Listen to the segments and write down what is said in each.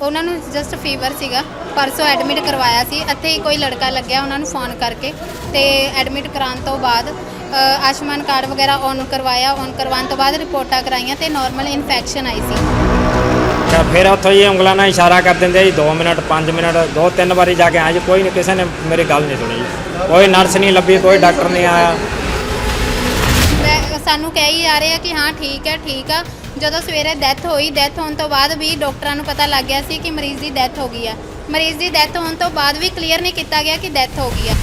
ਉਹਨਾਂ ਨੂੰ just fever ਸੀਗਾ। ਪਰਸੋਂ ਐਡਮਿਟ ਕਰਵਾਇਆ ਸੀ ਇੱਥੇ ਹੀ ਕੋਈ ਲੜਕਾ ਲੱਗਿਆ ਉਹਨਾਂ ਨੂੰ ਫੋਨ ਕਰਕੇ ਤੇ ਐਡਮਿਟ ਕਰਾਉਣ ਤੋਂ ਬਾਅਦ ਅ, ਆਯੁਸ਼ਮਾਨ ਕਾਰਡ ਵਗੈਰਾ ਔਨ ਕਰਵਾਇਆ। ਔਨ ਕਰਵਾਉਣ ਤੋਂ ਬਾਅਦ ਰਿਪੋਰਟਾਂ ਕਰਾਈਆਂ ਤੇ ਨਾਰਮਲ ਇਨਫੈਕਸ਼ਨ ਆਈ ਸੀ। ਤਾਂ ਫਿਰ ਉੱਥੋਂ ਹੀ ਉਂਗਲਾਂ ਨਾਲ ਇਸ਼ਾਰਾ ਕਰ ਦਿੰਦੇ ਜੀ। 2 ਮਿੰਟ 5 ਮਿੰਟ ਦੋ ਤਿੰਨ ਵਾਰੀ ਜਾ ਕੇ ਆਏ ਜੀ। ਕੋਈ ਨਹੀਂ ਕਿਸੇ ਨੇ ਮੇਰੀ ਗੱਲ ਨਹੀਂ ਸੁਣੀ। ਕੋਈ ਨਰਸ ਨਹੀਂ ਲੱਭੀ ਕੋਈ ਡਾਕਟਰ ਨਹੀਂ ਆਇਆ। ਮੈਂ ਸਾਨੂੰ ਕਹਿ ਹੀ ਆ ਰਹੇ ਆ ਕਿ ਹਾਂ ਠੀਕ ਹੈ ਠੀਕ ਆ। ਜਦੋਂ ਸਵੇਰੇ ਡੈਥ ਹੋਈ ਡੈਥ ਹੋਣ ਤੋਂ ਬਾਅਦ ਵੀ ਡਾਕਟਰਾਂ ਨੂੰ ਪਤਾ ਲੱਗ ਗਿਆ ਸੀ ਕਿ ਮਰੀਜ਼ ਦੀ ਡੈਥ ਹੋ ਗਈ ਆ। ਮਰੀਜ਼ ਦੀ ਡੈਥ ਹੋਣ ਤੋਂ ਬਾਅਦ ਵੀ ਕਲੀਅਰ ਨਹੀਂ ਕੀਤਾ ਗਿਆ ਕਿ ਡੈਥ ਹੋ ਗਈ ਆ।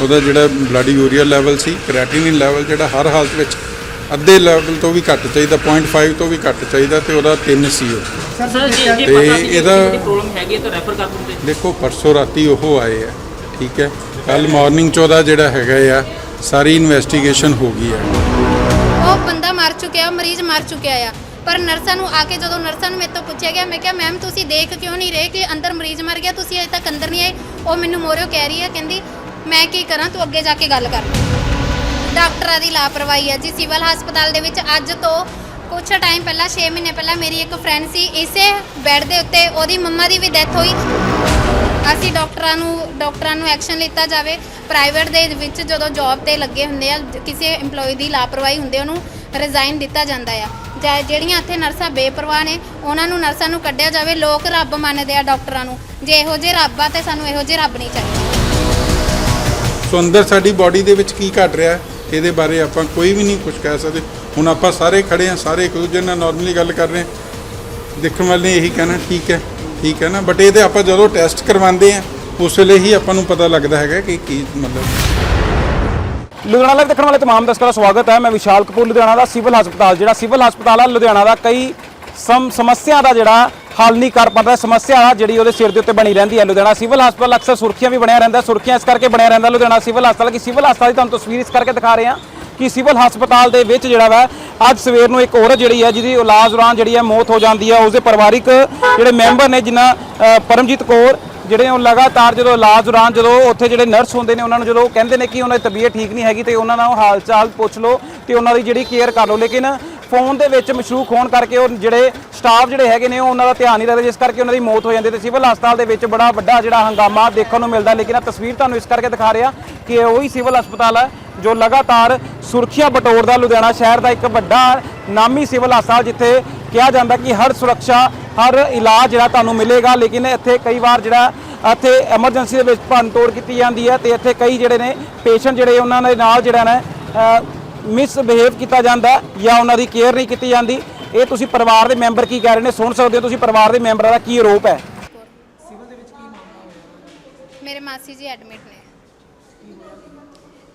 ਉਹਦਾ ਜਿਹੜਾ ਬਲੱਡ ਯੂਰੀਆ ਲੈਵਲ ਸੀ ਕ੍ਰੈਟਿਨਿਨ ਲੈਵਲ ਜਿਹੜਾ ਹਰ ਹਾਲਤ ਵਿੱਚ ਅੱਧੇ ਲੈਵਲ ਤੋਂ ਵੀ ਘੱਟ ਚਾਹੀਦਾ 0.5 ਤੋਂ ਵੀ ਘੱਟ ਚਾਹੀਦਾ ਤੇ ਉਹਦਾ 3 ਸੀ ਉਹ। ਸਰ ਜੇ ਜੇ ਤੇ ਪਤਾ ਸੀ ਇਹਦਾ- ਪ੍ਰੋਬਲਮ ਹੈਗੀ ਤਾਂ ਰੈਫਰ ਕਰ ਦਿੰਦੇ। ਦੇਖੋ ਪਰਸੋਂ ਰਾਤੀ ਉਹ ਆਏ ਆ ਠੀਕ ਹੈ? ਕੱਲ ਮਾਰਨਿੰਗ 'ਚ ਉਹਦਾ ਜਿਹੜਾ ਹੈਗਾ ਆ ਸਾਰੀ ਇਨਵੈਸਟੀਗੇਸ਼ਨ ਹੋ ਗਈ ਹੈ ਉਹ ਬੰਦਾ ਮਰ ਚੁੱਕਿਆ ਮਰੀਜ਼ ਮਰ ਚੁੱਕਿਆ ਆ। ਪਰ ਨਰਸਾਂ ਨੂੰ ਆ ਕੇ ਜਦੋਂ ਨਰਸਾਂ ਨੂੰ ਮੇਰੇ ਤੋਂ ਪੁੱਛਿਆ ਗਿਆ, ਮੈਂ ਕਿਹਾ, ਮੈਮ, ਤੁਸੀਂ ਦੇਖ ਕਿਉਂ ਨਹੀਂ ਰਹੇ ਕਿ ਅੰਦਰ ਮਰੀਜ਼ ਮਰ ਗਿਆ? ਤੁਸੀਂ ਅਜੇ ਤੱਕ ਅੰਦਰ ਨਹੀਂ ਆਏ? ਉਹ ਮੈਨੂੰ ਮੋਰਿਓ ਕਹਿ ਰਹੀ ਹੈ ਕਹਿੰਦੀ, ਮੈਂ ਕੀ ਕਰਾਂ? ਤੂੰ ਅੱਗੇ ਜਾ ਕੇ ਗੱਲ ਕਰ। ਡਾਕਟਰਾਂ ਦੀ ਲਾਪਰਵਾਹੀ ਹੈ ਜੀ। ਸਿਵਲ ਹਸਪਤਾਲ ਦੇ ਵਿੱਚ ਅੱਜ ਤੋਂ ਕੁਝ ਟਾਈਮ ਪਹਿਲਾਂ 6 ਮਹੀਨੇ ਪਹਿਲਾਂ ਮੇਰੀ ਇੱਕ ਫਰੈਂਡ ਸੀ, ਇਸੇ ਬੈੱਡ ਦੇ ਉੱਤੇ ਉਹਦੀ ਮੰਮਾ ਦੀ ਵੀ ਡੈਥ ਹੋਈ। ਅਸੀਂ ਡਾਕਟਰਾਂ ਨੂੰ ਡਾਕਟਰਾਂ ਨੂੰ ਐਕਸ਼ਨ ਲਿੱਤਾ ਜਾਵੇ। ਪ੍ਰਾਈਵੇਟ ਦੇ ਵਿੱਚ ਜਦੋਂ ਜੌਬ ਤੇ ਲੱਗੇ ਹੁੰਦੇ ਆ, ਕਿਸੇ EMPLOYE ਦੀ ਲਾਪਰਵਾਹੀ ਹੁੰਦੀ ਉਹਨੂੰ ਰਿਜ਼ਾਈਨ ਦਿੱਤਾ ਜਾਂਦਾ ਆ। ਜਾਂ, ਜਿਹੜੀਆਂ ਇੱਥੇ ਨਰਸਾਂ ਬੇਪਰਵਾਹ ਨੇ, ਉਹਨਾਂ ਨੂੰ ਨਰਸਾਂ ਨੂੰ ਕੱਢਿਆ ਜਾਵੇ। ਲੋਕ ਰੱਬ ਮੰਨਦੇ ਆ ਡਾਕਟਰਾਂ ਨੂੰ। ਜੇ ਇਹੋ ਜਿਹੇ ਰੱਬ ਆ, ਤੇ ਸਾਨੂੰ ਇਹੋ ਜਿਹੇ ਰੱਬ ਨਹੀਂ ਚਾਹੀਦੇ। ਸੋ ਅੰਦਰ ਸਾਡੀ ਬਾਡੀ ਦੇ ਵਿੱਚ ਕੀ ਘਟ ਰਿਹਾ, ਇਹਦੇ ਬਾਰੇ ਆਪਾਂ ਕੋਈ ਵੀ ਨਹੀਂ ਕੁਝ ਕਹਿ ਸਕਦੇ। ਹੁਣ ਆਪਾਂ ਸਾਰੇ ਖੜੇ ਆ, ਸਾਰੇ ਇੱਕ ਦੂਜੇ ਨਾਲ ਨਾਰਮਲੀ ਗੱਲ ਕਰ ਰਹੇ ਹਾਂ ਦੇਖਣ ਵਾਲੇ ਨੇ ਇਹੀ ਕਹਿਣਾ, ਠੀਕ ਹੈ। ਠੀਕ ਹੈ ਨਾ? ਬਟ ਇਹਦੇ ਆਪਾਂ ਜਦੋਂ ਟੈਸਟ ਕਰਵਾਉਂਦੇ ਆ ਉਸ ਵੇਲੇ ਹੀ ਆਪਾਂ ਨੂੰ ਪਤਾ ਲੱਗਦਾ ਹੈਗਾ ਕਿ ਕੀ ਮਤਲਬ ਲੁਧਿਆਣਾ ਲਾਈਵ ਦੇਖਣ ਵਾਲੇ ਤਮਾਮ ਦਰਸ਼ਕਾਂ ਦਾ ਸਵਾਗਤ ਹੈ। ਮੈਂ ਵਿਸ਼ਾਲ ਕਪੂਰ, ਲੁਧਿਆਣਾ ਦਾ ਸਿਵਲ ਹਸਪਤਾਲ, ਜਿਹੜਾ ਸਿਵਲ ਹਸਪਤਾਲ ਆ, ਲੁਧਿਆਣਾ ਦਾ ਕਈ ਸਮ, ਸਮੱਸਿਆ ਦਾ ਜਿਹੜਾ ਹੱਲ ਨਹੀਂ ਕਰ ਪਾਉਂਦਾ। ਸਮੱਸਿਆ ਆ ਜਿਹੜੀ ਉਹਦੇ ਸਿਰ ਦੇ ਉੱਤੇ ਬਣੀ ਰਹਿੰਦੀ ਹੈ ਲੁਧਿਆਣਾ ਸਿਵਲ ਹਸਪਤਾਲ। ਅਕਸਰ ਸੁਰਖੀਆਂ ਵੀ ਬਣਿਆ ਰਹਿੰਦਾ। ਸੁਰਖੀਆਂ ਇਸ ਕਰਕੇ ਬਣਿਆ ਰਹਿੰਦਾ ਲੁਧਿਆਣਾ ਸਿਵਲ ਹਸਪਤਾਲ ਕਿ ਸਿਵਲ ਹਸਪਤਾਲ ਦੀ ਤੁਹਾਨੂੰ ਤਸਵੀਰ ਇਸ ਕਰਕੇ ਦਿਖਾ ਰਹੇ ਹਾਂ ਕਿ ਸਿਵਲ ਹਸਪਤਾਲ ਦੇ ਵਿੱਚ ਜਿਹੜਾ ਵਾ ਅੱਜ ਸਵੇਰ ਨੂੰ ਇੱਕ ਔਰਤ ਜਿਹੜੀ ਹੈ, ਜਿਹਦੀ ਇਲਾਜ ਦੌਰਾਨ ਜਿਹੜੀ ਹੈ ਮੌਤ ਹੋ ਜਾਂਦੀ ਹੈ, ਉਸਦੇ ਪਰਿਵਾਰਿਕ ਜਿਹੜੇ ਮੈਂਬਰ ਨੇ ਜਿਨ੍ਹਾਂ ਪਰਮਜੀਤ ਕੌਰ, ਜਿਹੜੇ ਉਹ ਲਗਾਤਾਰ ਜਦੋਂ ਇਲਾਜ ਦੌਰਾਨ ਜਦੋਂ ਉੱਥੇ ਜਿਹੜੇ ਨਰਸ ਹੁੰਦੇ ਨੇ, ਉਹਨਾਂ ਨੂੰ ਜਦੋਂ ਕਹਿੰਦੇ ਨੇ ਕਿ ਉਹਨਾਂ ਦੀ ਤਬੀਅਤ ਠੀਕ ਨਹੀਂ ਹੈਗੀ ਤੇ ਉਹਨਾਂ ਨਾਲ ਹਾਲ ਚਾਲ ਪੁੱਛ ਲਓ ਤੇ ਉਹਨਾਂ ਦੀ ਜਿਹੜੀ ਕੇਅਰ ਕਰ ਲਓ। ਲੇਕਿਨ ਫੋਨ ਦੇ ਵਿੱਚ ਮਸ਼ਰੂਕ ਹੋਣ ਕਰਕੇ ਉਹ ਜਿਹੜੇ ਸਟਾਫ ਜਿਹੜੇ ਹੈਗੇ ਨੇ, ਉਹ ਉਹਨਾਂ ਦਾ ਧਿਆਨ ਨਹੀਂ ਰੱਖਦੇ, ਜਿਸ ਕਰਕੇ ਉਹਨਾਂ ਦੀ ਮੌਤ ਹੋ ਜਾਂਦੀ ਤੇ ਸਿਵਲ ਹਸਪਤਾਲ ਦੇ ਵਿੱਚ ਬੜਾ ਵੱਡਾ ਜਿਹੜਾ ਹੰਗਾਮਾ ਦੇਖਣ ਨੂੰ ਮਿਲਦਾ ਲੇਕਿਨ ਆ ਤਸਵੀਰ ਤੁਹਾਨੂੰ ਇਸ ਕਰਕੇ ਦਿਖਾ ਰਿਹਾ ਕਿ ਇਹ ਉਹੀ ਸਿਵਲ ਹਸਪਤਾਲ ਹੈ ਜੋ ਲਗਾਤਾਰ ਸੁਰੱਖਿਆ ਬਟੋਰਦਾ ਲੁਧਿਆਣਾ ਸ਼ਹਿਰ ਦਾ ਇੱਕ ਵੱਡਾ ਨਾਮੀ ਸਿਵਲ ਹਸਪਤਾਲ ਜਿੱਥੇ ਕਿਹਾ ਜਾਂਦਾ ਕਿ ਹਰ ਸੁਰੱਖਿਆ, ਹਰ ਇਲਾਜ ਜਿਹੜਾ ਤੁਹਾਨੂੰ ਮਿਲੇਗਾ। ਲੇਕਿਨ ਇੱਥੇ ਕਈ ਵਾਰ ਜਿਹੜਾ ਇੱਥੇ ਐਮਰਜੈਂਸੀ ਦੇ ਵਿੱਚ ਭੰਨ ਤੋੜ ਕੀਤੀ ਜਾਂਦੀ ਹੈ ਤੇ ਇੱਥੇ ਕਈ ਜਿਹੜੇ ਨੇ ਪੇਸ਼ੈਂਟ ਜਿਹੜੇ ਉਹਨਾਂ ਦੇ ਨਾਲ ਜਿਹੜਾ ਨੇ ਮਿਸਬਿਹੇਵ ਕੀਤਾ ਜਾਂਦਾ ਜਾਂ ਉਹਨਾਂ ਦੀ ਕੇਅਰ ਨਹੀਂ ਕੀਤੀ ਜਾਂਦੀ। ਇਹ ਤੁਸੀਂ ਪਰਿਵਾਰ ਦੇ ਮੈਂਬਰ ਕੀ ਕਹਿ ਰਹੇ ਨੇ? ਸੁਣ ਸਕਦੇ ਹੋ ਤੁਸੀਂ ਪਰਿਵਾਰ ਦੇ ਮੈਂਬਰਾਂ ਦਾ ਕੀ ਆਰੋਪ ਹੈ? ਮੇਰੇ ਮਾਸੀ ਜੀ ਐਡਮਿਟ ਨੇ।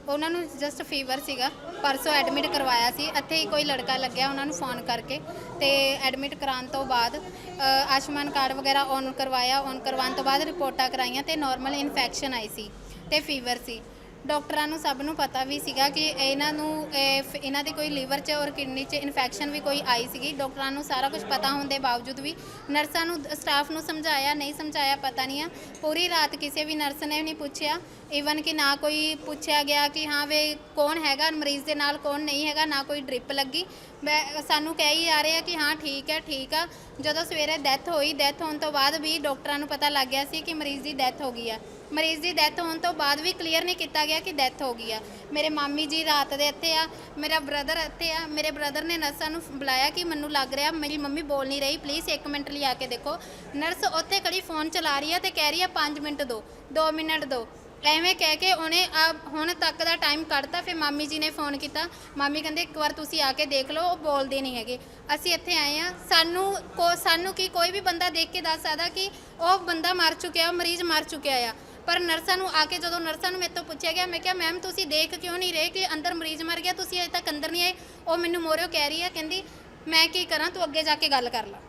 ਉਹਨਾਂ ਨੂੰ ਜਸਟ ਫੀਵਰ ਸੀਗਾ। ਪਰਸੋਂ ਐਡਮਿਟ ਕਰਵਾਇਆ ਸੀ। ਇੱਥੇ ਹੀ ਕੋਈ ਲੜਕਾ ਲੱਗਿਆ ਉਹਨਾਂ ਨੂੰ ਫੋਨ ਕਰਕੇ ਤੇ ਐਡਮਿਟ ਕਰਾਉਣ ਤੋਂ ਬਾਅਦ ਅ, ਆਯੁਸ਼ਮਾਨ ਕਾਰਡ ਵਗੈਰਾ ਔਨ ਕਰਵਾਇਆ। ਔਨ ਕਰਵਾਉਣ ਤੋਂ ਬਾਅਦ ਰਿਪੋਰਟਾਂ ਕਰਾਈਆਂ ਤੇ ਨਾਰਮਲ ਇਨਫੈਕਸ਼ਨ ਆਈ ਸੀ ਤੇ ਫੀਵਰ ਸੀ। ਡਾਕਟਰਾਂ ਨੂੰ ਸਭ ਨੂੰ ਪਤਾ ਵੀ ਸੀਗਾ ਕਿ ਇਹਨਾਂ ਨੂੰ, ਇਹ ਫ- ਇਹਨਾਂ ਦੇ ਕੋਈ ਲੀਵਰ 'ਚ ਔਰ ਕਿਡਨੀ 'ਚ ਇਨਫੈਕਸ਼ਨ ਵੀ ਕੋਈ ਆਈ ਸੀਗੀ। ਡਾਕਟਰਾਂ ਨੂੰ ਸਾਰਾ ਕੁਝ ਪਤਾ ਹੋਣ ਦੇ ਬਾਵਜੂਦ ਵੀ ਨਰਸਾਂ ਨੂੰ, ਸਟਾਫ ਨੂੰ ਸਮਝਾਇਆ, ਨਹੀਂ ਸਮਝਾਇਆ, ਪਤਾ ਨਹੀਂ ਆ। ਪੂਰੀ ਰਾਤ ਕਿਸੇ ਵੀ ਨਰਸ ਨੇ ਨਹੀਂ ਪੁੱਛਿਆ। ਈਵਨ ਕਿ ਨਾ ਕੋਈ ਪੁੱਛਿਆ ਗਿਆ ਕਿ ਹਾਂ ਵੇ ਕੌਣ ਹੈਗਾ, ਮਰੀਜ਼ ਦੇ ਨਾਲ ਕੌਣ ਨਹੀਂ ਹੈਗਾ, ਨਾ ਕੋਈ ਡ੍ਰਿਪ ਲੱਗੀ। ਮੈਂ, ਸਾਨੂੰ ਕਹਿ ਹੀ ਆ ਰਹੇ ਆ ਕਿ ਹਾਂ, ਠੀਕ ਹੈ ਠੀਕ ਆ। ਜਦੋਂ ਸਵੇਰੇ ਡੈਥ ਹੋਈ, ਡੈਥ ਹੋਣ ਤੋਂ ਬਾਅਦ ਵੀ ਡਾਕਟਰਾਂ ਨੂੰ ਪਤਾ ਲੱਗ ਗਿਆ ਸੀ ਕਿ ਮਰੀਜ਼ ਦੀ ਡੈਥ ਹੋ ਗਈ ਆ। ਮਰੀਜ਼ ਦੀ ਡੈਥ ਹੋਣ ਤੋਂ ਬਾਅਦ ਵੀ ਕਲੀਅਰ ਨਹੀਂ ਕੀਤਾ ਗਿਆ ਕਿ ਡੈਥ ਹੋ ਗਈ ਆ। ਮੇਰੇ ਮਾਮੀ ਜੀ ਰਾਤ ਦੇ ਇੱਥੇ ਆ, ਮੇਰਾ ਬ੍ਰਦਰ ਇੱਥੇ ਆ, ਮੇਰੇ ਬ੍ਰਦਰ ਨੇ ਨਰਸਾਂ ਨੂੰ ਬੁਲਾਇਆ ਕਿ ਮੈਨੂੰ ਲੱਗ ਰਿਹਾ, ਮੇਰੀ ਮੰਮੀ ਬੋਲ ਨਹੀਂ ਰਹੀ ਪਲੀਜ਼ 1 ਮਿੰਟ ਲਈ ਆ ਕੇ ਦੇਖੋ। ਨਰਸ ਉੱਥੇ ਖੜੀ ਫੋਨ ਚਲਾ ਰਹੀ ਆ ਤੇ ਕਹਿ ਰਹੀ ਆ 5 ਮਿੰਟ ਦਿਓ 2 ਮਿੰਟ ਦਿਓ ਐਵੇਂ ਕਹਿ ਕੇ ਉਹਨੇ ਆ ਹੁਣ ਤੱਕ ਦਾ ਟਾਈਮ ਕੱਢਤਾ, ਫਿਰ ਮਾਮੀ ਜੀ ਨੇ ਫੋਨ ਕੀਤਾ। ਮਾਮੀ ਕਹਿੰਦੇ, ਇੱਕ ਵਾਰ ਤੁਸੀਂ ਆ ਕੇ ਦੇਖ ਲਓ, ਉਹ ਬੋਲਦੇ ਨਹੀਂ ਹੈਗੇ। ਅਸੀਂ ਇੱਥੇ ਆਏ ਆ, ਸਾਨੂੰ ਕੋ, ਸਾਨੂੰ ਕੀ ਕੋਈ ਵੀ ਬੰਦਾ ਦੇਖ ਕੇ ਦੱਸ ਸਕਦਾ ਕਿ ਉਹ ਬੰਦਾ ਮਰ ਚੁੱਕਿਆ ਉਹ ਮਰੀਜ਼ ਮਰ ਚੁੱਕਿਆ ਆ। ਪਰ ਨਰਸਾਂ ਨੂੰ ਆ ਕੇ ਜਦੋਂ ਨਰਸਾਂ ਨੂੰ ਮੇਰੇ ਤੋਂ ਪੁੱਛਿਆ ਗਿਆ ਮੈਂ ਕਿਹਾ ਮੈਮ ਤੁਸੀਂ ਦੇਖ ਕਿਉਂ ਨਹੀਂ ਰਹੇ ਕਿ ਅੰਦਰ ਮਰੀਜ਼ ਮਰ ਗਿਆ? ਤੁਸੀਂ ਅਜੇ ਤੱਕ ਅੰਦਰ ਨਹੀਂ ਆਏ। ਉਹ ਮੈਨੂੰ ਮੋਰਿਓ ਕਹਿ ਰਹੀ ਆ ਕਹਿੰਦੀ ਮੈਂ ਕੀ ਕਰਾਂ? ਤੂੰ ਅੱਗੇ ਜਾ ਕੇ ਗੱਲ ਕਰ ਲੈ।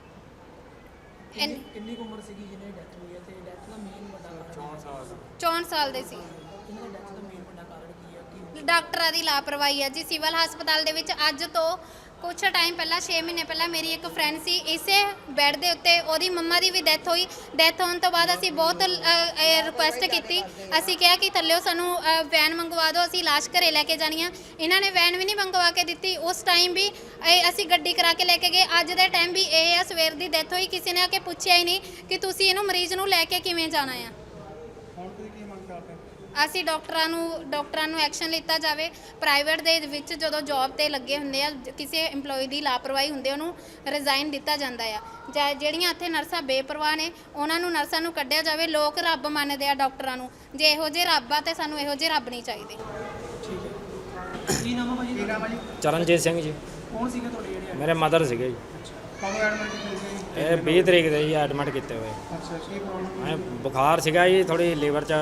ਇੰਨ- ਕਿੰਨੀ ਕੁ ਉਮਰ ਸੀਗੀ ਜਿਹਨੇ ਡੈਥ ਹੋਈ ਹੈ ਤੇ ਡੈਥ ਦਾ ਮੇਨ ਵੱਡਾ ਕਾਰਨ 64 ਸਾਲ 64 ਸਾਲ ਦੇ ਸੀ। ਇਹਨਾਂ ਦੀ ਡੈਥ ਦਾ ਮੇਨ ਵੱਡਾ ਕਾਰਨ ਕੀ ਹੈ? ਕਿ ਡਾਕਟਰਾਂ ਦੀ ਲਾਪਰਵਾਹੀ ਹੈ ਜੀ। ਸਿਵਲ ਹਸਪਤਾਲ ਦੇ ਵਿੱਚ ਅੱਜ ਤੋਂ ਕੁਛ ਟਾਈਮ ਪਹਿਲਾਂ 6 ਮਹੀਨੇ ਪਹਿਲਾਂ ਮੇਰੀ ਇੱਕ ਫਰੈਂਡ ਸੀ, ਇਸੇ ਬੈੱਡ ਦੇ ਉੱਤੇ ਉਹਦੀ ਮੰਮਾ ਦੀ ਵੀ ਡੈਥ ਹੋਈ। ਡੈਥ ਹੋਣ ਤੋਂ ਬਾਅਦ ਅਸੀਂ ਬਹੁਤ ਰਿਕੁਐਸਟ ਕੀਤੀ। ਅਸੀਂ ਕਿਹਾ ਕਿ ਥੱਲਿਓ ਸਾਨੂੰ ਵੈਨ ਮੰਗਵਾ ਦਿਓ, ਅਸੀਂ ਲਾਸ਼ ਘਰੇ ਲੈ ਕੇ ਜਾਣੀ ਆ। ਇਹਨਾਂ ਨੇ ਵੈਨ ਵੀ ਨਹੀਂ ਮੰਗਵਾ ਕੇ ਦਿੱਤੀ। ਉਸ ਟਾਈਮ ਵੀ ਇਹ ਅਸੀਂ ਗੱਡੀ ਕਰਾ ਕੇ ਲੈ ਕੇ ਗਏ। ਅੱਜ ਦੇ ਟਾਈਮ ਵੀ ਇਹ ਆ, ਸਵੇਰ ਦੀ ਡੈਥ ਹੋਈ। ਕਿਸੇ ਨੇ ਆ ਕੇ ਪੁੱਛਿਆ ਹੀ ਨਹੀਂ ਕਿ ਤੁਸੀਂ ਇਹਨੂੰ ਮਰੀਜ਼ ਨੂੰ ਲੈ ਕੇ ਕਿਵੇਂ ਜਾਣਾ ਆ। ਅਸੀਂ ਡਾਕਟਰਾਂ ਨੂੰ ਡਾਕਟਰਾਂ ਨੂੰ ਐਕਸ਼ਨ ਲਿੱਤਾ ਜਾਵੇ। ਪ੍ਰਾਈਵੇਟ ਦੇ ਵਿੱਚ ਜਦੋਂ ਜੌਬ ਤੇ ਲੱਗੇ ਹੁੰਦੇ ਆ ਕਿਸੇ EMPLOYE ਦੀ ਲਾਪਰਵਾਹੀ ਹੁੰਦੀ ਉਹਨੂੰ ਰਿਜ਼ਾਈਨ ਦਿੱਤਾ ਜਾਂਦਾ ਆ। ਜਾਂ ਜਿਹੜੀਆਂ ਇੱਥੇ ਨਰਸਾਂ ਬੇਪਰਵਾਹ ਨੇ ਉਹਨਾਂ ਨੂੰ ਨਰਸਾਂ ਨੂੰ ਕੱਢਿਆ ਜਾਵੇ। ਲੋਕ ਰੱਬ ਮੰਨਦੇ ਆ ਡਾਕਟਰਾਂ ਨੂੰ। ਜੇ ਇਹੋ ਜਿਹੇ ਰੱਬ ਆ ਤੇ ਸਾਨੂੰ ਇਹੋ ਜਿਹੇ ਰੱਬ ਨਹੀਂ ਚਾਹੀਦੇ। ਕੀ ਨਾਮ ਹੈ। ਭਾਜੀ ਕੀ ਨਾਮ ਹੈ ਜੀ ਚਰਨਜੀਤ ਸਿੰਘ ਜੀ। ਕੌਣ ਸੀਗੇ ਤੁਹਾਡੇ ਜਿਹੜੇ ਮੇਰੇ ਮਦਰ ਸੀਗੇ ਜੀ। ਐਡਮਿਟ ਸੀ? ਇਹ 20 ਤਰੀਕ ਦੇ ਜੀ ਐਡਮਿਟ ਕੀਤੇ ਹੋਏ। ਅੱਛਾ ਕੀ ਪ੍ਰੋਬਲਮ ਐ ਬੁਖਾਰ ਸੀਗਾ ਜੀ ਥੋੜੀ ਲੀਵਰ 'ਚ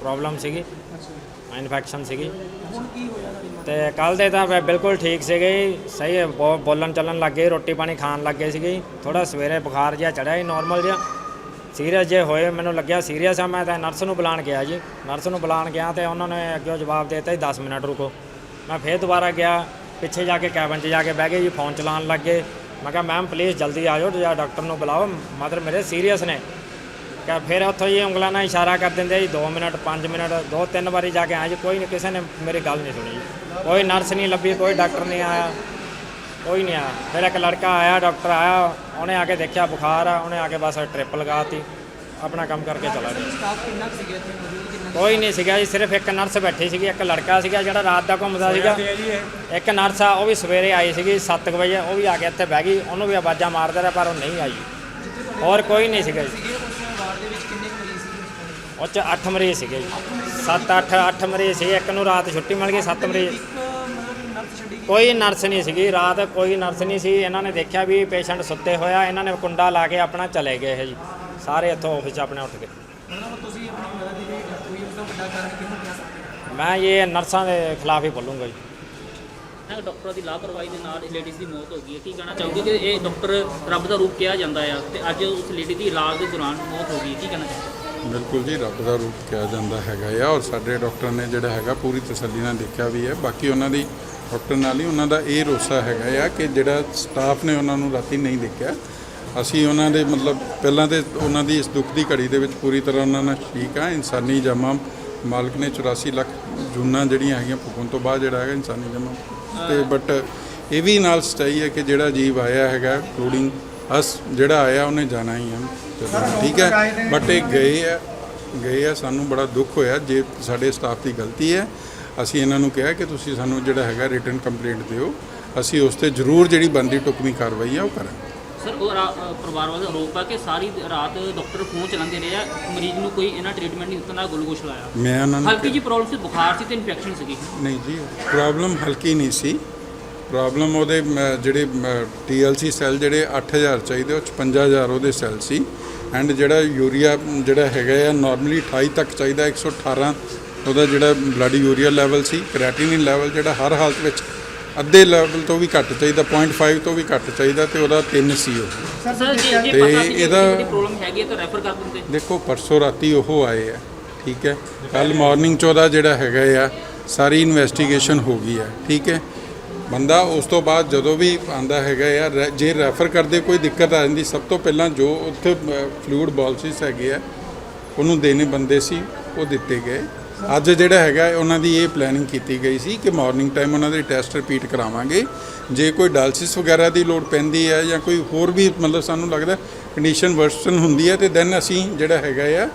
ਪ੍ਰੋਬਲਮ ਸੀਗੀ। ਅੱਛਾ ਇਨਫੈਕਸ਼ਨ ਸੀਗੀ। ਹੁਣ ਕੀ ਹੋਇਆ ਮਾਂ ਤੇ ਕੱਲ ਦੇ ਤਾਂ ਮੈਂ ਬਿਲਕੁਲ ਠੀਕ ਸੀਗੇ ਜੀ ਸਹੀ ਹੈ, ਬੋ- ਬੋਲਣ ਚੱਲਣ ਲੱਗ ਗਏ ਰੋਟੀ ਪਾਣੀ ਖਾਣ ਲੱਗ ਗਏ ਸੀਗੇ ਥੋੜਾ ਸਵੇਰੇ ਬੁਖਾਰ ਜਿਹਾ ਚੜਿਆ ਸੀ ਨਾਰਮਲ ਜਿਹਾ। ਸੀਰੀਅਸ ਜੇ ਹੋਏ ਮੈਨੂੰ ਲੱਗਿਆ ਸੀਰੀਅਸ ਆ ਮੈਂ ਤਾਂ ਨਰਸ ਨੂੰ ਬੁਲਾਣ ਗਿਆ ਜੀ। ਨਰਸ ਨੂੰ ਬੁਲਾਣ ਗਿਆ ਤੇ ਉਹਨਾਂ ਨੇ ਅੱਗੇ ਜਵਾਬ ਦੇ ਦਿੱਤਾ ਜੀ 10 ਮਿੰਟ ਰੁਕੋ। ਮੈਂ ਫੇਰ ਦੁਬਾਰਾ ਗਿਆ ਪਿੱਛੇ ਜਾ ਕੇ ਕੈਬਨ 'ਚ ਜਾ ਕੇ ਬਹਿ ਗਏ ਜੀ ਫੋਨ ਚਲਾਉਣ ਲੱਗ ਗਏ। ਮੈਂ ਕਿਹਾ ਮੈਮ ਪਲੀਜ਼ ਜਲਦੀ ਆ ਜਾਓ ਜਾਂ ਡਾਕਟਰ ਨੂੰ ਬੁਲਾਓ। ਮਦਰ ਮੇਰੇ ਸੀਰੀਅਸ ਨੇ। ਕਿ ਫਿਰ ਉੱਥੋਂ ਜੀ ਉਂਗਲਾਂ ਨਾਲ ਇਸ਼ਾਰਾ ਕਰ ਦਿੰਦੇ ਜੀ 2 ਮਿੰਟ 5 ਮਿੰਟ, ਦੋ ਤਿੰਨ ਵਾਰੀ ਜਾ ਕੇ ਆਇਆ ਜੀ, ਕੋਈ ਨਹੀਂ ਕਿਸੇ ਨੇ ਮੇਰੀ ਗੱਲ ਨਹੀਂ ਸੁਣੀ ਜੀ। ਕੋਈ ਨਰਸ ਨਹੀਂ ਲੱਭੀ, ਕੋਈ ਡਾਕਟਰ ਨਹੀਂ ਆਇਆ, ਕੋਈ ਨਹੀਂ ਆਇਆ। ਫਿਰ ਇੱਕ ਲੜਕਾ ਆਇਆ ਡਾਕਟਰ ਆਇਆ, ਉਹਨੇ ਆ ਕੇ ਦੇਖਿਆ ਬੁਖਾਰ ਆ, ਉਹਨੇ ਆ ਕੇ ਬਸ ਟ੍ਰਿਪ ਲਗਾਤੀ ਆਪਣਾ ਕੰਮ ਕਰਕੇ ਚਲਾ ਗਿਆ। ਸਟਾਫ ਕਿੰਨਾ ਸੀਗਾ ਇੱਥੇ ਮੌਜੂਦ? ਕੋਈ ਨਹੀਂ ਸੀਗਾ ਜੀ ਸਿਰਫ ਇੱਕ ਨਰਸ ਬੈਠੀ ਸੀਗੀ ਇੱਕ ਲੜਕਾ ਸੀਗਾ ਜਿਹੜਾ ਰਾਤ ਦਾ ਘੁੰਮਦਾ ਸੀਗਾ। ਇੱਕ ਨਰਸ ਆ ਉਹ ਵੀ ਸਵੇਰੇ ਆਈ ਸੀਗੀ 7 ਵਜੇ ਉਹ ਵੀ ਆ ਕੇ ਇੱਥੇ ਬਹਿ ਗਈ ਉਹਨੂੰ ਵੀ ਆਵਾਜ਼ਾਂ ਮਾਰਦਾ ਰਿਹਾ ਪਰ ਉਹ ਨਹੀਂ ਆਈ। ਹੋਰ ਕੋਈ ਨਹੀਂ ਸੀਗਾ ਜੀ। ਕੁ? ਉਹ ਚ 8 ਮਰੀਜ਼ ਸੀਗੇ ਜੀ। 7 8 8 ਮਰੀਜ਼ ਸੀ ਇੱਕ ਨੂੰ ਰਾਤ ਛੁੱਟੀ ਮਿਲ ਗਈ 7 ਮਰੀਜ਼। ਕੋਈ ਨਰਸ ਨਹੀਂ ਸੀਗੀ ਰਾਤ ਕੋਈ ਨਰਸ ਨਹੀਂ ਸੀ ਇਹਨਾਂ ਨੇ ਦੇਖਿਆ ਵੀ ਪੇਸ਼ੈਂਟ ਸੁੱਤੇ ਹੋਇਆ ਇਹਨਾਂ ਨੇ ਕੁੰਡਾ ਲਾ ਕੇ ਆਪਣਾ ਚਲੇ ਗਏ ਜੀ। ਸਾਰੇ ਇੱਥੋਂ ਆਫਿਸ ਆਪਣੇ ਉੱਠ ਤੁਸੀਂ ਆਪਣੀ ਮਦਦ ਦੀ ਜਿਹੜੀ death ਹੋਈ ਉਸ ਦਾ ਵੱਡਾ ਕਾਰਨ ਕਿਹਨੂੰ ਕਹਿ ਸਕਦੇ ਹੋ ਮੈਂ ਇਹ ਨਰਸਾਂ ਦੇ ਖਿਲਾਫ ਹੀ ਬੋਲੂੰਗਾ ਜੀ। ਹੈ ਡਾਕਟਰਾਂ ਦੀ ਲਾਪਰਵਾਹੀ ਦੇ ਨਾਲ ਲੇਡੀਜ਼ ਦੀ ਮੌਤ ਹੋ ਗਈ ਹੈ। ਕੀ ਕਹਿਣਾ ਚਾਹੋਗੇ ਕਿ ਇਹ ਡਾਕਟਰ ਰੱਬ ਦਾ ਰੂਪ ਕਿਹਾ ਜਾਂਦਾ ਆ ਤੇ ਅੱਜ ਉਸ ਲੇਡੀ ਦੀ ਇਲਾਜ ਦੇ ਦੌਰਾਨ ਮੌਤ ਹੋ ਗਈ ਹੈ? ਕੀ ਕਹਿਣਾ ਚਾਹੋਗੇ? ਬਿਲਕੁਲ ਜੀ ਰੱਬ ਦਾ ਰੂਪ ਕਿਹਾ ਜਾਂਦਾ ਹੈਗਾ ਆ ਔਰ ਸਾਡੇ ਡਾਕਟਰ ਨੇ ਜਿਹੜਾ ਹੈਗਾ ਪੂਰੀ ਤਸੱਲੀ ਨਾਲ ਦੇਖਿਆ ਵੀ ਹੈ। ਬਾਕੀ ਉਹਨਾਂ ਦੀ ਡਾਕਟਰ ਨਾਲ ਹੀ ਉਹਨਾਂ ਦਾ ਇਹ ਰੋਸਾ ਹੈਗਾ ਆ ਕਿ ਜਿਹੜਾ ਸਟਾਫ ਨੇ ਉਹਨਾਂ ਨੂੰ ਰਾਤੀ ਨਹੀਂ ਦੇਖਿਆ। ਅਸੀਂ ਉਹਨਾਂ ਦੇ ਮਤਲਬ ਪਹਿਲਾਂ ਤੇ ਉਹਨਾਂ ਦੀ ਇਸ ਦੁੱਖ ਦੀ ਘੜੀ ਦੇ ਵਿੱਚ ਪੂਰੀ ਤਰ੍ਹਾਂ ਉਹਨਾਂ ਨਾਲ ਠੀਕ ਆ ਇਨਸਾਨੀ ਜਮਾ ਮਾਲਕ ਨੇ 84 ਲੱਖ ਜੂਨਾਂ ਜਿਹੜੀਆਂ ਹੈਗੀਆਂ ਭੁਗਣ ਤੋਂ ਬਾਅਦ ਜਿਹੜਾ ਹੈਗਾ ਇਨਸਾਨੀ ਜਮਾ। ਤੇ ਬਟ ਇਹ ਵੀ ਨਾਲ ਸਚਾਈ ਹੈ ਕਿ ਜਿਹੜਾ ਜੀਵ ਆਇਆ ਹੈਗਾ ਇੰਕਲੂਡਿੰਗ ਅਸ ਜਿਹੜਾ ਆਇਆ ਉਹਨੇ ਜਾਣਾ ਹੀ ਚਲੋ ਠੀਕ ਹੈ ਬਟ ਇਹ ਗਏ ਆ ਗਏ ਆ ਸਾਨੂੰ ਬੜਾ ਦੁੱਖ ਹੋਇਆ ਜੇ ਸਾਡੇ ਸਟਾਫ ਦੀ ਗਲਤੀ ਹੈ। ਅਸੀਂ ਇਹਨਾਂ ਨੂੰ ਕਿਹਾ ਕਿ ਤੁਸੀਂ ਸਾਨੂੰ ਜਿਹੜਾ ਹੈਗਾ ਰਿਟਨ ਕੰਪਲੇਂਟ ਦਿਓ। ਅਸੀਂ ਉਸ ਤੇ ਜ਼ਰੂਰ ਜਿਹੜੀ ਬੰਦੀ ਟੁਕਮੀ ਕਾਰਵਾਈ ਆ ਉਹ ਕਰਾਂਗੇ। ਸਰ ਉਹ ਰਾ- ਪਰਿਵਾਰ ਵਾਲੇ ਦਾ ਆਰੋਪ ਹੈ ਕਿ ਸਾਰੀ ਰਾਤ ਡਾਕਟਰ ਫੋਨ ਚਲਾਉਂਦੇ ਰਹੇ ਆ ਮਰੀਜ਼ ਨੂੰ ਕੋਈ ਇਹਨਾਂ ਟ੍ਰੀਟਮੈਂਟ ਨਹੀਂ ਦਿੱਤਾ ਨਾ ਗਲੂਕੋਸ਼ ਲਾਇਆ ਮੈਂ ਉਹਨਾਂ ਨੂੰ ਹਲਕੀ ਜੀ ਪ੍ਰੋਬਲਮ ਸੀ ਬੁਖਾਰ ਸੀ ਤੇ ਇਨਫੈਕਸ਼ਨ ਸੀਗੀ। ਨਹੀਂ ਜੀ ਪ੍ਰੋਬਲਮ ਹਲਕੀ ਨਹੀਂ ਸੀ। ਪ੍ਰੋਬਲਮ ਉਹਦੇ ਮ, ਜਿਹੜੇ ਟੀਐਲਸੀ ਸੈੱਲ ਜਿਹੜੇ 8000 ਚਾਹੀਦੇ ਉਹ 55000 ਉਹਦੇ ਸੈੱਲ ਸੀ। ਐਂਡ ਜਿਹੜਾ ਯੂਰੀਆ ਜਿਹੜਾ ਹੈਗਾ ਆ ਨਾਰਮਲੀ 28 ਤੱਕ ਚਾਹੀਦਾ 118 ਉਹਦਾ ਜਿਹੜਾ ਬਲੱਡ ਯੂਰੀਆ ਲੈਵਲ ਸੀ ਕ੍ਰੈਟਿਨਿਨ ਲੈਵਲ ਜਿਹੜਾ ਹਰ ਹਾਲਤ ਵਿੱਚ ਅੱਧੇ ਲੈਵਲ ਤੋਂ ਵੀ ਘੱਟ ਚਾਹੀਦਾ 0.5 ਤੋਂ ਵੀ ਘੱਟ ਚਾਹੀਦਾ ਤੇ ਉਹਦਾ 3 ਸੀ ਉਹ। ਸਰ ਜੇ ਜੇ ਪਤਾ ਸੀ ਇਹਦਾ- ਇਹਦੀ ਪ੍ਰੋਬਲਮ ਹੈਗੀ ਹੈ ਤਾਂ ਰੈਫਰ ਕਰ ਦਿੰਦੇ। ਦੇਖੋ ਪਰਸੋਂ ਰਾਤੀ ਉਹ ਆਏ ਆ ਠੀਕ ਹੈ? ਕੱਲ ਮਾਰਨਿੰਗ 'ਚ ਉਹਦਾ ਜਿਹੜਾ ਹੈਗਾ ਆ ਸਾਰੀ ਇਨਵੈਸਟੀਗੇਸ਼ਨ ਹੋ ਗਈ ਆ ਠੀਕ ਹੈ? ਬੰਦਾ ਉਸ ਤੋਂ ਬਾਅਦ ਜਦੋਂ ਵੀ ਆਂਦਾ ਹੈਗਾ ਆ ਰੈ- ਜੇ ਰੈਫਰ ਕਰਦੇ ਕੋਈ ਦਿੱਕਤ ਆ ਜਾਂਦੀ ਸਭ ਤੋਂ ਪਹਿਲਾਂ ਜੋ ਉੱਥੇ ਫਲੂਇਡ ਬਾਲਸਿਸ ਹੈਗੇ ਆ ਉਹਨੂੰ ਦੇਣੇ ਬੰਦੇ ਸੀ ਉਹ ਦਿੱਤੇ ਗਏ। ਅੱਜ ਜਿਹੜਾ ਹੈਗਾ ਉਹਨਾਂ ਦੀ ਇਹ ਪਲੈਨਿੰਗ ਕੀਤੀ ਗਈ ਸੀ ਕਿ ਮਾਰਨਿੰਗ ਟਾਈਮ ਉਹਨਾਂ ਦੇ ਟੈਸਟ ਰਿਪੀਟ ਕਰਾਵਾਂਗੇ। ਜੇ ਕੋਈ ਡਾਇਲਸਿਸ ਵਗੈਰਾ ਦੀ ਲੋੜ ਪੈਂਦੀ ਹੈ ਜਾਂ ਕੋਈ ਹੋਰ ਵੀ ਮਤਲਬ ਸਾਨੂੰ ਲੱਗਦਾ ਕੰਡੀਸ਼ਨ ਵਰਸਨ ਹੁੰਦੀ ਹੈ, ਤੇ ਦੈਨ ਅਸੀਂ ਜਿਹੜਾ ਹੈਗਾ ਆ,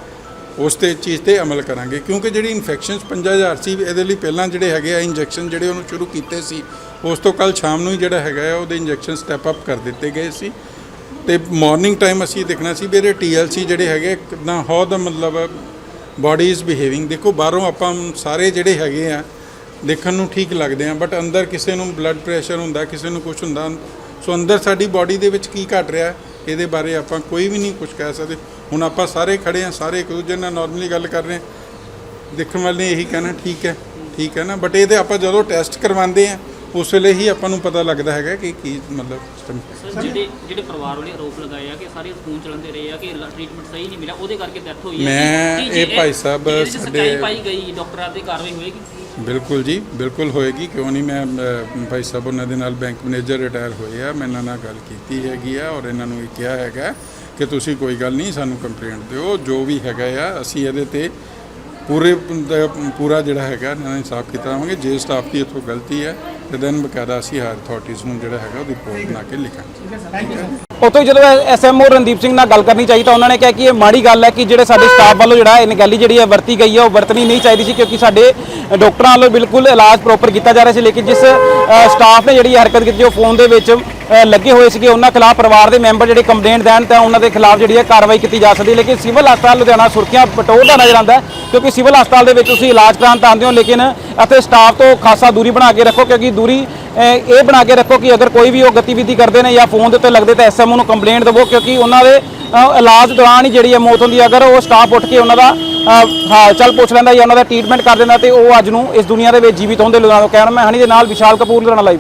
ਉਸ ਤੇ ਚੀਜ਼ ਤੇ ਅਮਲ ਕਰਾਂਗੇ। ਕਿਉਂਕਿ ਜਿਹੜੀ ਇਨਫੈਕਸ਼ਨਸ 5000 ਸੀ, ਇਹਦੇ ਲਈ ਪਹਿਲਾਂ ਜਿਹੜੇ ਹੈਗੇ ਆ ਇੰਜੈਕਸ਼ਨ ਜਿਹੜੇ ਉਹਨੂੰ ਸ਼ੁਰੂ ਕੀਤੇ ਸੀ, ਉਸ ਤੋਂ ਕੱਲ ਸ਼ਾਮ ਨੂੰ ਹੀ ਜਿਹੜਾ ਹੈਗਾ ਆ, ਉਹਦੇ ਇੰਜੈਕਸ਼ਨ ਸਟੈਪ ਅਪ ਕਰ ਦਿੱਤੇ ਗਏ ਸੀ। ਤੇ ਮਾਰਨਿੰਗ ਟਾਈਮ ਅਸੀਂ ਦੇਖਣਾ ਸੀ ਵੀ ਇਹਦੇ TLC ਜਿਹੜੇ ਹੈਗੇ ਕਿਦਾਂ ਹਾਊ ਮਤਲਬ ਬਾਡੀ ਇਜ਼ ਬਿਹੇਵਿੰਗ ਦੇਖੋ, ਬਾਹਰੋਂ ਆਪਾਂ ਸਾਰੇ ਜਿਹੜੇ ਹੈਗੇ ਆ, ਦੇਖਣ ਨੂੰ ਠੀਕ ਲੱਗਦੇ ਆ ਬਟ ਅੰਦਰ ਕਿਸੇ ਨੂੰ ਬਲੱਡ ਪ੍ਰੈਸ਼ਰ ਹੁੰਦਾ, ਕਿਸੇ ਨੂੰ ਕੁਝ ਹੁੰਦਾ। ਸੋ ਅੰਦਰ ਸਾਡੀ ਬਾਡੀ ਦੇ ਵਿੱਚ ਕੀ ਘਟ ਰਿਹਾ, ਇਹਦੇ ਬਾਰੇ ਆਪਾਂ ਕੋਈ ਵੀ ਨਹੀਂ ਕੁਝ ਕਹਿ ਸਕਦੇ। ਹੁਣ ਆਪਾਂ ਸਾਰੇ ਖੜੇ ਆ, ਸਾਰੇ ਇੱਕ ਦੂਜੇ ਨਾਲ ਨਾਰਮਲੀ ਗੱਲ ਕਰ ਰਹੇ ਆ। ਦੇਖਣ ਵਾਲੇ ਨੇ ਇਹੀ ਕਹਿਣਾ, ਠੀਕ ਹੈ ਠੀਕ ਹੈ ਨਾ। ਬਟ ਇਹਦੇ ਆਪਾਂ ਜਦੋਂ ਟੈਸਟ ਕਰਵਾਉਂਦੇ ਆ ਉਸ ਵੇਲੇ ਹੀ ਆਪਾਂ ਨੂੰ ਪਤਾ ਲੱਗਦਾ ਹੈਗਾ ਕਿ ਕੀ ਮਤਲਬ ਸਿਸਟਮ ਸਰ ਜਿਹੜੇ ਜਿਹੜੇ ਪਰਿਵਾਰ ਵਾਲੇ ਆਰੋਪ ਲਗਾਏ ਆ ਕਿ ਸਾਰੇ ਫੋਨ ਚਲਾਉਂਦੇ ਰਹੇ ਆ ਕਿ ਟ੍ਰੀਟਮੈਂਟ ਸਹੀ ਨਹੀਂ ਮਿਲਿਆ ਉਹਦੇ ਕਰਕੇ ਡੈਥ ਹੋਈ ਹੈ ਮੈਂ ਇਹ ਭਾਈ ਸਾਹਿਬ ਸਾਡੇ- ਸੱਚਾਈ ਪਾਈ ਗਈ ਡਾਕਟਰਾਂ ਤੇ ਕਾਰਵਾਈ ਹੋਏਗੀ। ਬਿਲਕੁਲ ਜੀ ਬਿਲਕੁਲ ਹੋਏਗੀ ਕਿਉਂ ਨਹੀਂ ਮੈਂ ਭਾਈ ਸਾਹਿਬ ਉਹਨਾਂ ਦੇ ਨਾਲ ਬੈਂਕ ਮੈਨੇਜਰ ਰਿਟਾਇਰ ਹੋਏ ਆ ਮੈਂ ਇਹਨਾਂ ਨਾਲ ਗੱਲ ਕੀਤੀ ਹੈਗੀ ਆ ਔਰ ਇਹਨਾਂ ਨੂੰ ਇਹ ਕਿਹਾ ਹੈਗਾ ਕਿ ਤੁਸੀਂ ਕੋਈ ਗੱਲ ਨਹੀਂ ਸਾਨੂੰ ਕੰਪਲੇਂਟ ਦਿਓ ਜੋ ਵੀ ਹੈਗਾ ਆ ਅਸੀਂ ਇਹਦੇ ਤੇ ਪੂਰੇ ਪੂਰਾ ਜਿਹੜਾ ਹੈਗਾ ਇਹਨਾਂ ਦਾ ਇਨਸਾਫ ਕੀਤਾ। ਜਾਵਾਂਗੇ ਜੇ ਸਟਾਫ ਦੀ ਇੱਥੋਂ ਗਲਤੀ ਹੈ ਤੇ ਦੈਨ ਬਕਾਇਦਾ ਅਸੀਂ ਹਾਇਰ ਅਥਾਰਟੀਜ਼ ਨੂੰ ਜਿਹੜਾ ਹੈਗਾ ਉਹਦੀ ਰਿਪੋਰਟ ਬਣਾ ਕੇ ਲਿਖਾਂਗੇ। ਉਤੋਂ ਹੀ ਜਦੋਂ ਐਸਐਮਓ ਰਣਦੀਪ ਸਿੰਘ ਨਾਲ ਗੱਲ ਕਰਨੀ ਚਾਹੀ ਤਾਂ ਉਹਨਾਂ ਨੇ ਕਿਹਾ ਕਿ ਇਹ ਮਾੜੀ ਗੱਲ ਹੈ ਕਿ ਜਿਹੜੇ ਸਾਡੇ ਸਟਾਫ ਵੱਲੋਂ ਜਿਹੜਾ ਇਹ ਨਿਗਾਲੀ ਜਿਹੜੀ ਹੈ ਵਰਤੀ ਗਈ ਹੈ ਉਹ ਵਰਤਣੀ ਨਹੀਂ ਚਾਹੀਦੀ ਸੀ ਕਿਉਂਕਿ ਸਾਡੇ ਡਾਕਟਰਾਂ ਵੱਲੋਂ ਬਿਲਕੁਲ ਇਲਾਜ ਪ੍ਰੋਪਰ ਕੀਤਾ ਜਾ ਰਿਹਾ ਸੀ। ਲੇਕਿਨ ਜਿਸ ਸਟਾਫ ਨੇ ਜਿਹੜੀ ਹਰਕਤ ਕੀਤੀ ਉਹ ਫੋਨ ਦੇ ਵਿੱਚ ਲੱਗੇ ਹੋਏ ਸੀਗੇ। ਉਹਨਾਂ ਖਿਲਾਫ ਪਰਿਵਾਰ ਦੇ ਮੈਂਬਰ ਜਿਹੜੇ ਕੰਪਲੇਂਟ ਦੇਣ ਤਾਂ ਉਹਨਾਂ ਦੇ ਖਿਲਾਫ ਜਿਹੜੀ ਹੈ ਕਾਰਵਾਈ ਕੀਤੀ ਜਾ ਸਕਦੀ ਲੇਕਿਨ ਸਿਵਲ ਹਸਪਤਾਲ ਲੁਧਿਆਣਾ ਸੁਰੱਖਿਆ ਬਟੋਰਦਾ ਨਜ਼ਰ ਆਉਂਦਾ ਕਿਉਂਕਿ ਸਿਵਲ ਹਸਪਤਾਲ ਦੇ ਵਿੱਚ ਤੁਸੀਂ ਇਲਾਜ ਕਰਾਉਣ ਤਾਂ ਆਉਂਦੇ ਹੋ, ਲੇਕਿਨ ਅਤੇ ਸਟਾਫ ਤੋਂ ਖਾਸਾ ਦੂਰੀ ਬਣਾ ਕੇ ਰੱਖੋ, ਕਿਉਂਕਿ ਦੂਰੀ ਇਹ ਬਣਾ ਕੇ ਰੱਖੋ ਕਿ ਅਗਰ ਕੋਈ ਵੀ ਉਹ ਗਤੀਵਿਧੀ ਕਰਦੇ ਨੇ ਜਾਂ ਫੋਨ ਦੇ ਉੱਤੇ ਲੱਗਦੇ ਤਾਂ ਐਸਐਮਓ ਨੂੰ ਕੰਪਲੇਂਟ ਦੇਵੋ, ਕਿਉਂਕਿ ਉਹਨਾਂ ਦੇ ਇਲਾਜ ਦੌਰਾਨ ਹੀ ਜਿਹੜੀ ਹੈ ਮੌਤ ਹੁੰਦੀ ਹੈ। ਅਗਰ ਉਹ ਸਟਾਫ ਉੱਠ ਕੇ ਉਹਨਾਂ ਦਾ ਹਾਲ ਚਾਲ ਪੁੱਛ ਲੈਂਦਾ ਜਾਂ ਉਹਨਾਂ ਦਾ ਟ੍ਰੀਟਮੈਂਟ ਕਰ ਦਿੰਦਾ ਤੇ ਉਹ ਅੱਜ ਨੂੰ ਇਸ ਦੁਨੀਆ ਦੇ ਵਿੱਚ ਜੀਵਿਤ ਹੁੰਦੇ ਲੁਧਿਆਣਾ ਕਹਿਣਾ, ਮੈਂ ਹਨੀ ਦੇ ਨਾਲ ਵਿਸ਼ਾਲ ਕਪੂਰ, ਲੁਧਿਆਣਾ ਲਾਈਵ